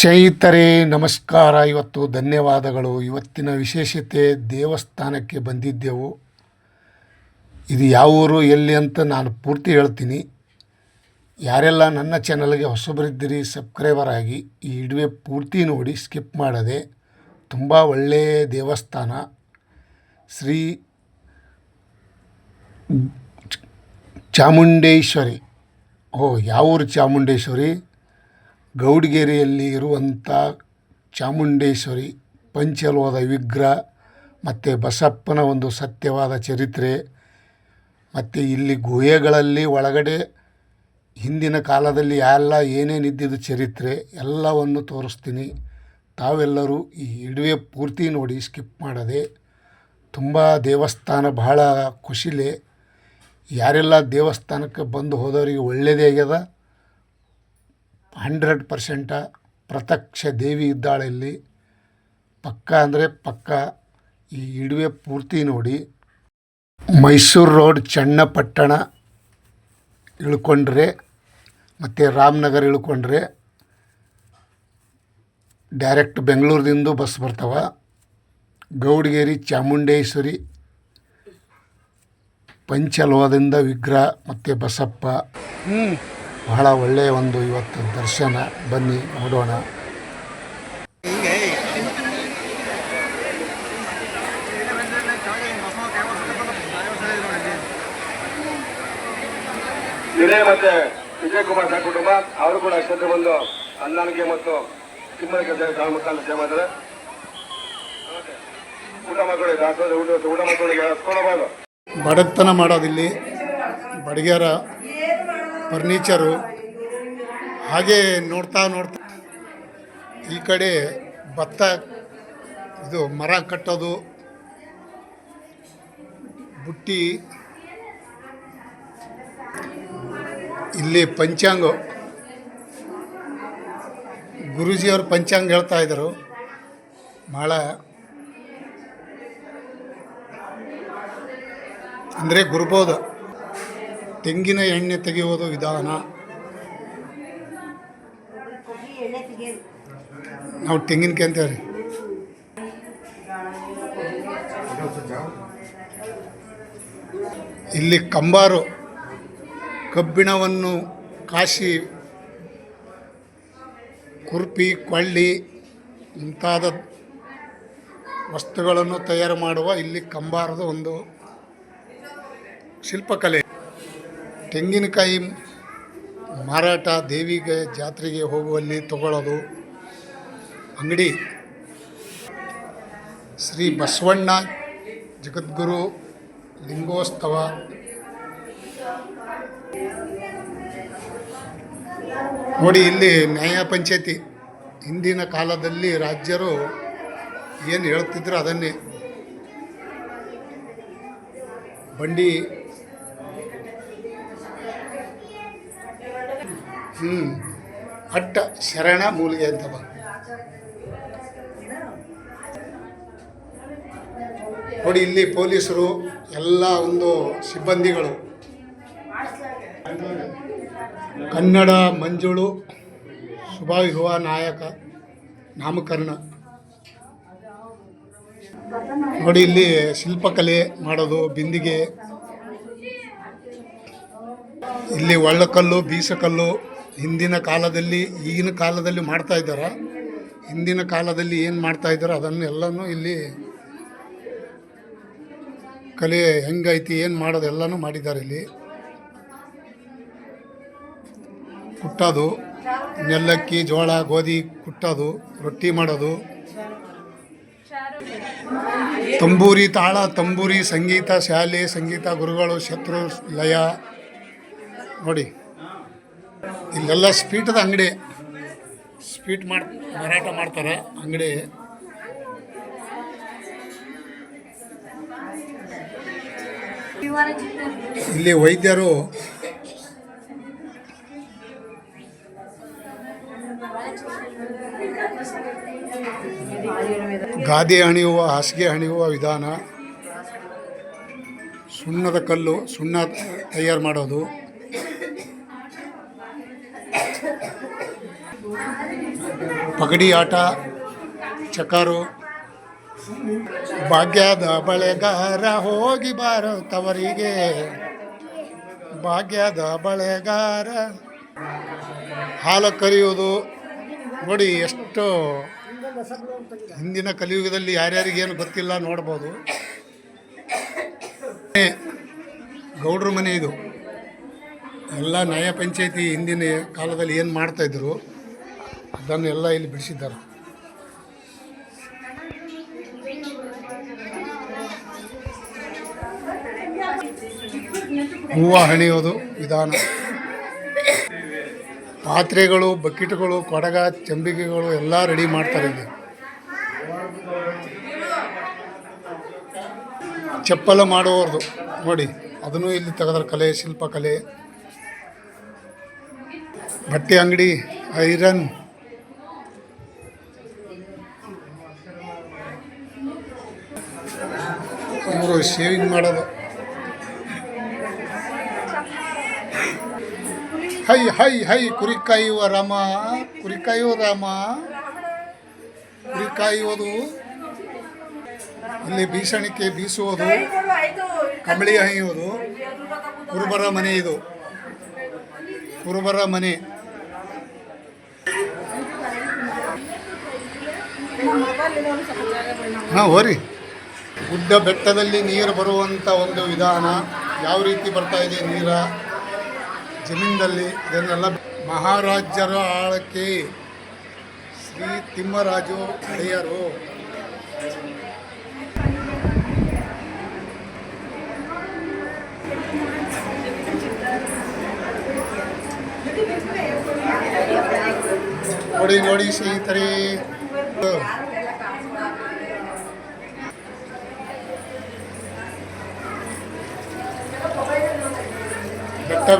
ಸ್ನೇಹಿತರೆ, ನಮಸ್ಕಾರ. ಇವತ್ತು ಧನ್ಯವಾದಗಳು. ಇವತ್ತಿನ ವಿಶೇಷತೆ ದೇವಸ್ಥಾನಕ್ಕೆ ಬಂದಿದ್ದೆವು. ಇದು ಯಾವ ಊರು, ಎಲ್ಲಿ ಅಂತ ನಾನು ಪೂರ್ತಿ ಹೇಳ್ತೀನಿ. ಯಾರೆಲ್ಲ ನನ್ನ ಚಾನಲ್ಗೆ ಹೊಸಬರಿದ್ದೀರಿ, ಸಬ್ಸ್ಕ್ರೈಬರ್ ಆಗಿ, ಈ ಇಡುವೆ ಪೂರ್ತಿ ನೋಡಿ, ಸ್ಕಿಪ್ ಮಾಡದೆ, ತುಂಬ ಒಳ್ಳೆಯ ದೇವಸ್ಥಾನ. ಶ್ರೀ ಚಾಮುಂಡೇಶ್ವರಿ. ಓ ಯಾವ ಊರು ಚಾಮುಂಡೇಶ್ವರಿ? ಗೌಡಗೆರೆಯಲ್ಲಿ ಇರುವಂಥ ಚಾಮುಂಡೇಶ್ವರಿ ಪಂಚಲೋದ ವಿಗ್ರಹ, ಮತ್ತು ಬಸಪ್ಪನ ಒಂದು ಸತ್ಯವಾದ ಚರಿತ್ರೆ, ಮತ್ತು ಇಲ್ಲಿ ಗುಹೆಗಳಲ್ಲಿ ಒಳಗಡೆ ಹಿಂದಿನ ಕಾಲದಲ್ಲಿ ಎಲ್ಲ ಏನೇನು ಇದ್ದಿದ್ದು ಚರಿತ್ರೆ ಎಲ್ಲವನ್ನು ತೋರಿಸ್ತೀನಿ. ತಾವೆಲ್ಲರೂ ಈ ಇಡುವೆ ಪೂರ್ತಿ ನೋಡಿ ಸ್ಕಿಪ್ ಮಾಡದೆ. ತುಂಬ ದೇವಸ್ಥಾನ ಬಹಳ ಖುಷಿಲೆ ಯಾರೆಲ್ಲ ದೇವಸ್ಥಾನಕ್ಕೆ ಬಂದು ಹೋದವರಿಗೆ ಒಳ್ಳೆಯದೇ ಆಗ್ಯದ? ಹಂಡ್ರೆಡ್ ಪರ್ಸೆಂಟ ಪ್ರತ್ಯಕ್ಷ ದೇವಿ ಇದ್ದಾಳೆ ಇಲ್ಲಿ. ಪಕ್ಕ ಅಂದರೆ ಪಕ್ಕ. ಈ ಇಡುವೆ ಪೂರ್ತಿ ನೋಡಿ. ಮೈಸೂರು ರೋಡ್ ಚನ್ನಪಟ್ಟಣ ಇಳ್ಕೊಂಡ್ರೆ, ಮತ್ತು ರಾಮನಗರ ಇಳ್ಕೊಂಡ್ರೆ ಡೈರೆಕ್ಟ್ ಬೆಂಗಳೂರದಿಂದ ಬಸ್ ಬರ್ತಾವೆ. ಗೌಡಗೇರಿ, ಚಾಮುಂಡೇಶ್ವರಿ, ಪಂಚಲೋಹದಿಂದ ವಿಗ್ರಹ, ಮತ್ತು ಬಸಪ್ಪ. ಬಹಳ ಒಳ್ಳೆಯ ಒಂದು ಇವತ್ತು ದರ್ಶನ. ಬನ್ನಿ ನೋಡೋಣ. ವಿನಯ್ ಮತ್ತೆ ವಿಜಯ್ ಕುಮಾರ್ ಸಹ ಕುಟುಂಬ ಅವರು ಕೂಡ ಅಷ್ಟೇ ಬಂದು ಅನ್ನನಿಗೆ ಮತ್ತು ತಿಮ್ಮನ ಕೆಲಸ ಮುಖಾಂತರ ಸೇವೆ ಮಾಡಿದ್ದಾರೆ ಊಟ ಮಾಡ್ಕೊಳ್ಳಿ ಊಟ ಊಟ ಮಾಡ್ಕೊಳ್ಳಿ. ಬಡತನ ಮಾಡೋದಿಲ್ಲಿ ಬಡಗ್ಯಾರ ಫರ್ನಿಚರು. ಹಾಗೆ ನೋಡ್ತಾ ನೋಡ್ತಾ ಈ ಕಡೆ ಭತ್ತ, ಇದು ಮರ ಕಟ್ಟೋದು, ಬುಟ್ಟಿ, ಇಲ್ಲಿ ಪಂಚಾಂಗ. ಗುರೂಜಿಯವರು ಪಂಚಾಂಗ ಹೇಳ್ತಾ ಇದ್ದರು. ಭಾಳ ಅಂದರೆ ಗುರ್ಬೋಧ. ತೆಂಗಿನ ಎಣ್ಣೆ ತೆಗೆಯುವುದು ವಿಧಾನ. ನಾವು ತೆಂಗಿನಕಾಯಿ ಅಂತೇವ್ರಿ. ಇಲ್ಲಿ ಕಂಬಾರು ಕಬ್ಬಿಣವನ್ನು ಕಾಶಿ, ಕುರ್ಪಿ, ಕೊಳ್ಳಿ ಮುಂತಾದ ವಸ್ತುಗಳನ್ನು ತಯಾರು ಮಾಡುವ ಇಲ್ಲಿ ಕಂಬಾರದ ಒಂದು ಶಿಲ್ಪಕಲೆ. ತೆಂಗಿನಕಾಯಿ ಮಾರಾಟ ದೇವಿಗೆ ಜಾತ್ರೆಗೆ ಹೋಗುವಲ್ಲಿ ತಗೊಳ್ಳೋದು. ಅಂಗಡಿ. ಶ್ರೀ ಬಸವಣ್ಣ ಜಗದ್ಗುರು ಲಿಂಗೋತ್ಸವ ನೋಡಿ, ಇಲ್ಲಿ ನ್ಯಾಯ ಪಂಚಾಯತಿ. ಹಿಂದಿನ ಕಾಲದಲ್ಲಿ ರಾಜ್ಯರು ಏನು ಹೇಳ್ತಿದ್ರು ಅದನ್ನೇ. ಬಂಡಿ ಹ್ಞೂ ಅಟ್ಟ ಶರಣ ಮೂಲಿಗೆ ಅಂತವ ನೋಡಿ ಇಲ್ಲಿ ಪೊಲೀಸರು ಎಲ್ಲ ಒಂದು ಸಿಬ್ಬಂದಿಗಳು. ಕನ್ನಡ ಮಂಜುಳು ಯುವ ನಾಯಕ, ನಾಮಕರಣ. ನೋಡಿ ಇಲ್ಲಿ ಶಿಲ್ಪಕಲೆ ಮಾಡೋದು, ಬಿಂದಿಗೆ. ಇಲ್ಲಿ ಒಳ್ಳಕಲ್ಲು, ಬೀಸಕಲ್ಲು. ಹಿಂದಿನ ಕಾಲದಲ್ಲಿ, ಈಗಿನ ಕಾಲದಲ್ಲಿ ಮಾಡ್ತಾ ಇದ್ದಾರೆ? ಹಿಂದಿನ ಕಾಲದಲ್ಲಿ ಏನು ಮಾಡ್ತಾ ಇದ್ದಾರೆ? ಅದನ್ನೆಲ್ಲನೂ ಇಲ್ಲಿ ಕಲೆ ಹೆಂಗೈತಿ, ಏನು ಮಾಡೋದು ಎಲ್ಲನೂ ಮಾಡಿದ್ದಾರೆ ಇಲ್ಲಿ. ಕುಟ್ಟೋದು, ನೆಲ್ಲಕ್ಕಿ, ಜೋಳ, ಗೋಧಿ ಕುಟ್ಟೋದು, ರೊಟ್ಟಿ ಮಾಡೋದು. ತಂಬೂರಿ, ತಾಳ, ತಂಬೂರಿ, ಸಂಗೀತ, ಶಾಲೆ, ಸಂಗೀತ, ಗುರುಗಳು, ಶತ್ರು, ಲಯ. ನೋಡಿ. ಇಲ್ಲೆಲ್ಲ ಸ್ವೀಟದ ಅಂಗಡಿ. ಸ್ವೀಟ್ ಮಾಡಿ, ಮಾರಾಟ ಮಾಡ್ತಾರೆ. ಅಂಗಡಿ. ಇಲ್ಲಿ ವೈದ್ಯರು ಗಾದೆ ಹಣಿಯುವ ಹಾಸಿಗೆ ಹಣಿಯುವ ವಿಧಾನ. ಸುಣ್ಣದ ಕಲ್ಲು, ಸುಣ್ಣ ತಯಾರು ಮಾಡೋದು. ಪಗಡಿ ಆಟ ಚಕಾರು, ಭಾಗ್ಯದ ಬಳೆಗಾರ ಹೋಗಿ ಬಾರೋ ತವರಿಗೆ. ಭಾಗ್ಯದ ಬಳೆಗಾರ ಹಾಲು ಕರೆಯುವುದು. ನೋಡಿ, ಎಷ್ಟು ಹಿಂದಿನ ಕಲಿಯುಗದಲ್ಲಿ ಯಾರ್ಯಾರಿಗೇನು ಗೊತ್ತಿಲ್ಲ ನೋಡ್ಬೋದು. ಗೌಡ್ರ ಮನೆ ಇದು. ಎಲ್ಲ ನ್ಯಾಯ ಪಂಚಾಯತಿ ಹಿಂದಿನ ಕಾಲದಲ್ಲಿ ಏನು ಮಾಡ್ತಾಯಿದ್ರು ಅದನ್ನೆಲ್ಲ ಇಲ್ಲಿ ಬಿಡಿಸಿದ್ದಾರೆ. ಹೂವು ಹಣಿಯೋದು ವಿಧಾನ. ಪಾತ್ರೆಗಳು, ಬಕೆಟ್ಗಳು, ಕೊಡಗ ಚಂಬಿಕೆಗಳು ಎಲ್ಲ ರೆಡಿ ಮಾಡ್ತಾರೆ ಇಲ್ಲಿ. ಚಪ್ಪಲ ಮಾಡುವವ್ರದು. ನೋಡಿ, ಅದನ್ನು ಇಲ್ಲಿ ತೆಗೆದ್ರೆ ಕಲೆ, ಶಿಲ್ಪಕಲೆ. ಬಟ್ಟೆ ಅಂಗಡಿ, ಐರನ್ ಅವರು ಶೇವಿಂಗ್ ಮಾಡೋದು. ಹೈ ಹೈ ಹೈ ಕುರಿ ಕಾಯುವ ರಾಮ ಕುರಿ ಕಾಯುವ ರಾಮ. ಕುರಿ ಕಾಯುವುದು ಇಲ್ಲಿ ಬೀಸಣಿಕೆ ಬೀಸುವುದು ಕಂಬಳಿ ಹೈಯುವುದು ಕುರುಬರ ಮನೆ ಇದು. ಕುರುಬರ ಮನೆ. ಹಾಂ, ಹೋರಿ. ಗುಡ್ಡ ಬೆಟ್ಟದಲ್ಲಿ ನೀರು ಬರುವಂಥ ಒಂದು ವಿಧಾನ ಯಾವ ರೀತಿ ಬರ್ತಾ ಇದೆ ನೀರ? ಜಮೀನಲ್ಲಿ ಇದನ್ನೆಲ್ಲ ಮಹಾರಾಜರ ಆಳಕ್ಕೆ ಶ್ರೀ ತಿಮ್ಮರಾಜು ಒಡೆಯರು. ನೋಡಿ ನೋಡಿ ಸ್ನೇಹಿತರೆ.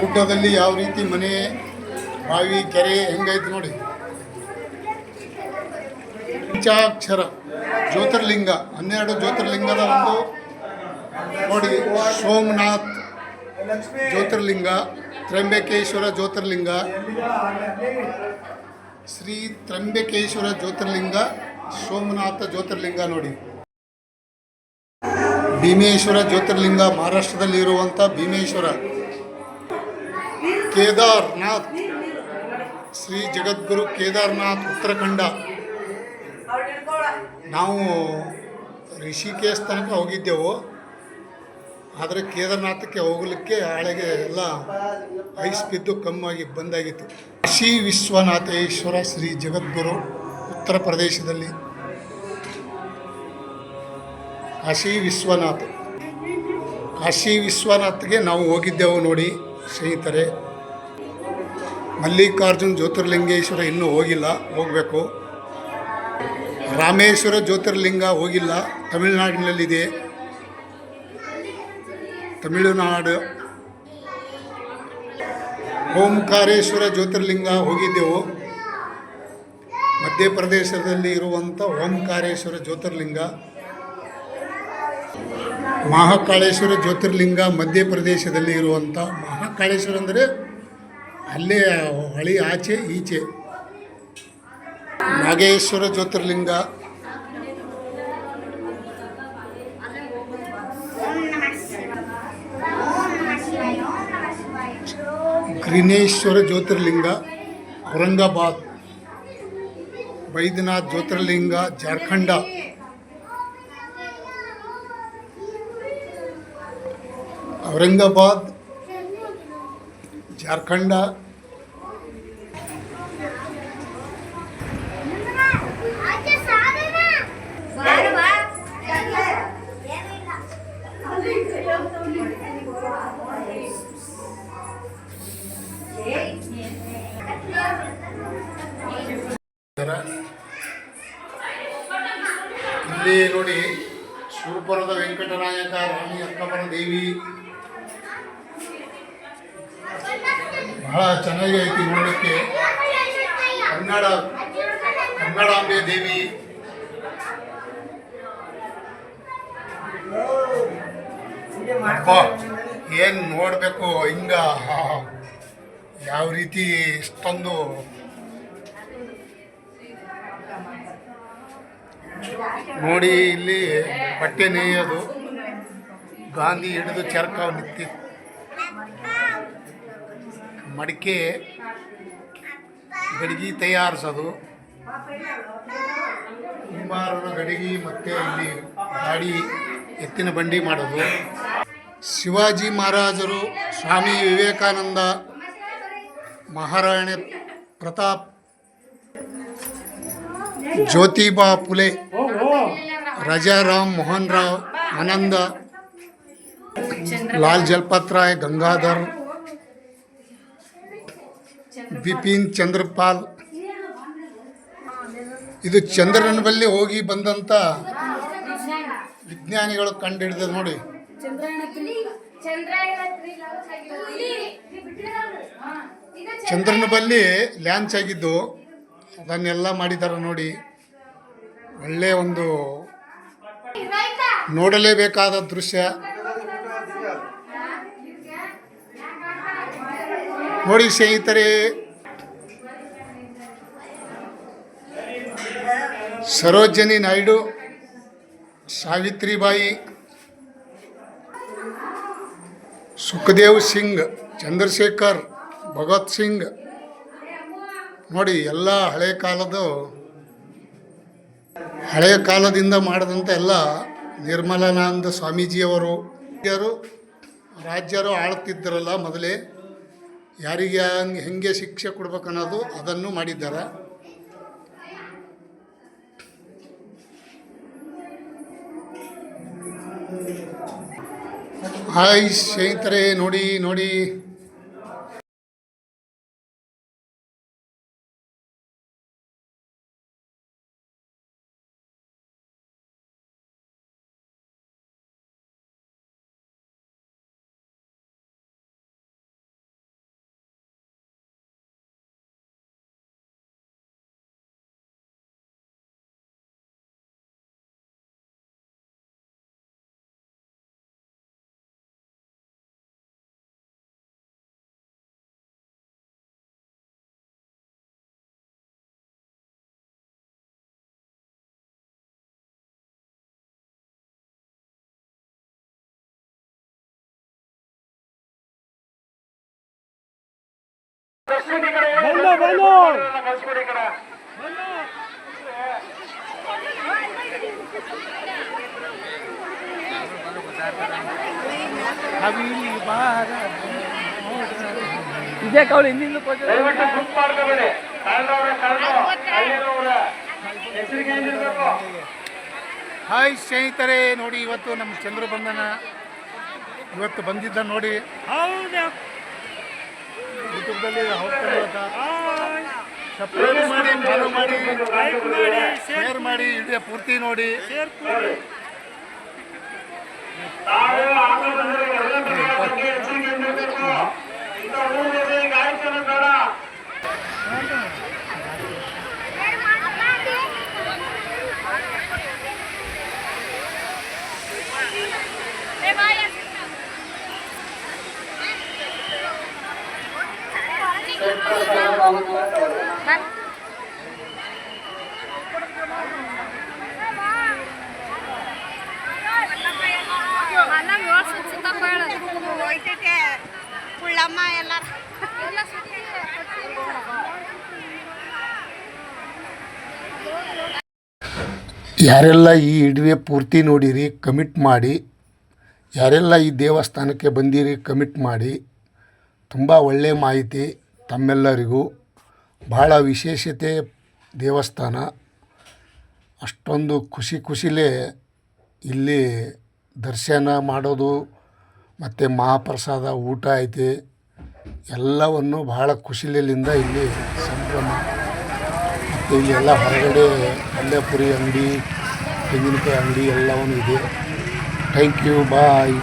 ಗುಡ್ಡದಲ್ಲಿ ಯಾವ ರೀತಿ ಮನೆ, ಬಾವಿ, ಕೆರೆ ಹೆಂಗೈತೆ ನೋಡಿ. ಪಂಚಾಕ್ಷರ, ಜ್ಯೋತಿರ್ಲಿಂಗ, ಹನ್ನೆರಡು ಜ್ಯೋತಿರ್ಲಿಂಗದ ಒಂದು ನೋಡಿ, ಸೋಮನಾಥ್ ಜ್ಯೋತಿರ್ಲಿಂಗ ತ್ರಂಬೇಕೇಶ್ವರ ಜ್ಯೋತಿರ್ಲಿಂಗ, ಶ್ರೀ ತ್ರಂಬೇಕೇಶ್ವರ ಜ್ಯೋತಿರ್ಲಿಂಗ, ಸೋಮನಾಥ ಜ್ಯೋತಿರ್ಲಿಂಗ ನೋಡಿ. ಭೀಮೇಶ್ವರ ಜ್ಯೋತಿರ್ಲಿಂಗ ಮಹಾರಾಷ್ಟ್ರದಲ್ಲಿ ಇರುವಂಥ ಭೀಮೇಶ್ವರ. ಕೇದಾರ್ನಾಥ್. ಶ್ರೀ ಜಗದ್ಗುರು ಕೇದಾರ್ನಾಥ್ ಉತ್ತರಾಖಂಡ. ನಾವು ಋಷಿಕೇಶ್ ತನಕ ಹೋಗಿದ್ದೆವು. ಆದರೆ ಕೇದಾರ್ನಾಥಕ್ಕೆ ಹೋಗಲಿಕ್ಕೆ ಹಾಳೆಗೆ ಎಲ್ಲ ಐಸ್ ಬಿದ್ದು ಕಮ್ಮಾಗಿ ಬಂದಾಗಿತ್ತು. ಶ್ರೀ ವಿಶ್ವನಾಥೇಶ್ವರ ಶ್ರೀ ಜಗದ್ಗುರು ಉತ್ತರ ಪ್ರದೇಶದಲ್ಲಿ. ಕಾಶಿ ವಿಶ್ವನಾಥ್. ಕಾಶಿ ವಿಶ್ವನಾಥ್ಗೆ ನಾವು ಹೋಗಿದ್ದೆವು ನೋಡಿ ಸ್ನೇಹಿತರೆ. ಮಲ್ಲಿಕಾರ್ಜುನ್ ಜ್ಯೋತಿರ್ಲಿಂಗೇಶ್ವರ ಇನ್ನೂ ಹೋಗಿಲ್ಲ, ಹೋಗಬೇಕು. ರಾಮೇಶ್ವರ ಜ್ಯೋತಿರ್ಲಿಂಗ ಹೋಗಿಲ್ಲ, ತಮಿಳುನಾಡಿನಲ್ಲಿದೆ. ತಮಿಳುನಾಡು. ಓಂಕಾರೇಶ್ವರ ಜ್ಯೋತಿರ್ಲಿಂಗ ಹೋಗಿದ್ದೆವು. ಮಧ್ಯಪ್ರದೇಶದಲ್ಲಿ ಇರುವಂಥ ಓಂಕಾರೇಶ್ವರ ಜ್ಯೋತಿರ್ಲಿಂಗ. ಮಹಾಕಾಳೇಶ್ವರ ಜ್ಯೋತಿರ್ಲಿಂಗ ಮಧ್ಯಪ್ರದೇಶದಲ್ಲಿ ಇರುವಂಥ ಮಹಾಕಾಳೇಶ್ವರ ಅಂದರೆ ಅಲ್ಲೇ ಹಳಿ ಆಚೆ ಈಚೆ. ನಾಗೇಶ್ವರ ಜ್ಯೋತಿರ್ಲಿಂಗ. ಗ್ರೀನೇಶ್ವರ ಜ್ಯೋತಿರ್ಲಿಂಗ ಔರಂಗಾಬಾದ್. ಬೈದ್ಯನಾಥ್ ಜ್ಯೋತಿರ್ಲಿಂಗ ಜಾರ್ಖಂಡ. ಔರಂಗಾಬಾದ್ ಜಾರ್ಖಂಡ ಇಲ್ಲಿ ನೋಡಿ ಶೂರ್ಪುರದ ವೆಂಕಟನಾಯಕ ರಾಣಿ ಅಕ್ಕಮರ ದೇವಿ. ಬಹಳ ಚೆನ್ನಾಗಿ ಐತಿ ನೋಡಕ್ಕೆ. ಕನ್ನಡ, ಕನ್ನಡಾಂಬೆ ದೇವಿ. ಏನ್ ನೋಡಬೇಕು ಹಿಂಗ? ಯಾವ ರೀತಿ ಇಷ್ಟೊಂದು ನೋಡಿ ಇಲ್ಲಿ ಬಟ್ಟೆ ನೇಯೋದು ಗಾಂಧಿ ಹಿಡಿದು ಚರ್ಕ ನಿಂತಿ ಮಡಿಕೆ ಗಡಿಗೆ ತಯಾರಿಸೋದು. ಕುಂಬಾರರ ಗಡಿಗೆ ಮತ್ತು ಇಲ್ಲಿ ಗಾಡಿ ಎತ್ತಿನ ಬಂಡಿ ಮಾಡೋದು. ಶಿವಾಜಿ ಮಹಾರಾಜರು ಸ್ವಾಮಿ ವಿವೇಕಾನಂದ ಮಹಾರಾಣಿ ಪ್ರತಾಪ್ ಜ್ಯೋತಿಬಾ ಫುಲೆ ರಾಜಾರಾಮ್ ಮೋಹನ್ ರಾವ್, ಆನಂದ, ಲಾಲ್ ಜಲ್ಪತ್ ರಾಯ್ ಗಂಗಾಧರ್ ಬಿಪಿನ್ ಚಂದ್ರಪಾಲ್. ಇದು ಚಂದ್ರನ ಬಳಿ ಹೋಗಿ ಬಂದಂಥ ವಿಜ್ಞಾನಿಗಳು ಕಂಡುಹಿಡಿದ ನೋಡಿ. ಚಂದ್ರನ ಬಲ್ಲಿ ಲ್ಯಾಂಚ್ ಆಗಿದ್ದು ಅದನ್ನೆಲ್ಲ ಮಾಡಿದ್ದಾರೆ ನೋಡಿ. ಒಳ್ಳೆಯ ಒಂದು ನೋಡಲೇಬೇಕಾದ ದೃಶ್ಯ. ನೋಡಿ ಸ್ನೇಹಿತರೆ. ಸರೋಜಿನಿ ನಾಯ್ಡು, ಸಾವಿತ್ರಿಬಾಯಿ, ಸುಖದೇವ್ ಸಿಂಗ್, ಚಂದ್ರಶೇಖರ್, ಭಗತ್ ಸಿಂಗ್. ನೋಡಿ, ಎಲ್ಲ ಹಳೆ ಕಾಲದ ಹಳೆಯ ಕಾಲದಿಂದ ಮಾಡಿದಂಥ ಎಲ್ಲ ನಿರ್ಮಲಾನಂದ ಸ್ವಾಮೀಜಿಯವರು. ಯಾರು ರಾಜ್ಯರು ಆಳ್ತಿದ್ದರಲ್ಲ ಮೊದಲೇ. ಯಾರಿಗೆ ಹಂಗೆ ಹೆಂಗೆ ಶಿಕ್ಷೆ ಕೊಡ್ಬೇಕನ್ನೋದು ಅದನ್ನು ಮಾಡಿದ್ದಾರೆ. ಹಾಯ್ ಸ್ನೇಹಿತರೆ ನೋಡಿ ನೋಡಿ. ಬಂದು ಬಂದು ಇದೇ ಕವಳಿ ಹಿಂದಿಂದ ದಯವಿಟ್ಟು ಮಾಡ್ಕೋಬೇಡಿ ಹಾಯ್ ಸ್ನೇಹಿತರೆ ನೋಡಿ ಇವತ್ತು ನಮ್ಮ ಚಂದ್ರಬಂಧನ ಇವತ್ತು ಬಂದಿದ್ದ ನೋಡಿ. ಹೌದು. ಯೂಟ್ಯೂಬ್ದಲ್ಲಿ ಮಾಡಿ ಫಾಲೋ ಶೇರ್ ಮಾಡಿ ಇಡೀ ಪೂರ್ತಿ ನೋಡಿ. ಶೇರ್ ಯಾರೆಲ್ಲ ಈ ಇಡವೆ ಪೂರ್ತಿ ನೋಡಿರಿ ಕಮಿಟ್ ಮಾಡಿ, ಯಾರೆಲ್ಲ ಈ ದೇವಸ್ಥಾನಕ್ಕೆ ಬಂದಿರಿ ಕಮಿಟ್ ಮಾಡಿ, ತುಂಬ ಒಳ್ಳೆಯ ಮಾಹಿತಿ. ತಮ್ಮೆಲ್ಲರಿಗೂ ಭಾಳ ವಿಶೇಷತೆ ದೇವಸ್ಥಾನ. ಅಷ್ಟೊಂದು ಖುಷಿ ಖುಷಿಲೇ ಇಲ್ಲಿ ದರ್ಶನ ಮಾಡೋದು, ಮತ್ತು ಮಹಾಪ್ರಸಾದ ಊಟ ಐತೆ, ಎಲ್ಲವನ್ನು ಭಾಳ ಖುಷಿಲಿಂದ ಇಲ್ಲಿ ಸಂಭ್ರಮ. ಮತ್ತು ಇಲ್ಲಿ ಎಲ್ಲ ಹೊರಗಡೆ ಪಲ್ಯಪುರಿ ಅಂಗಡಿ, ತೆಂಗಿನಕಾಯಿ ಅಂಗಡಿ ಎಲ್ಲವೂ ಇದೆ. Thank you bye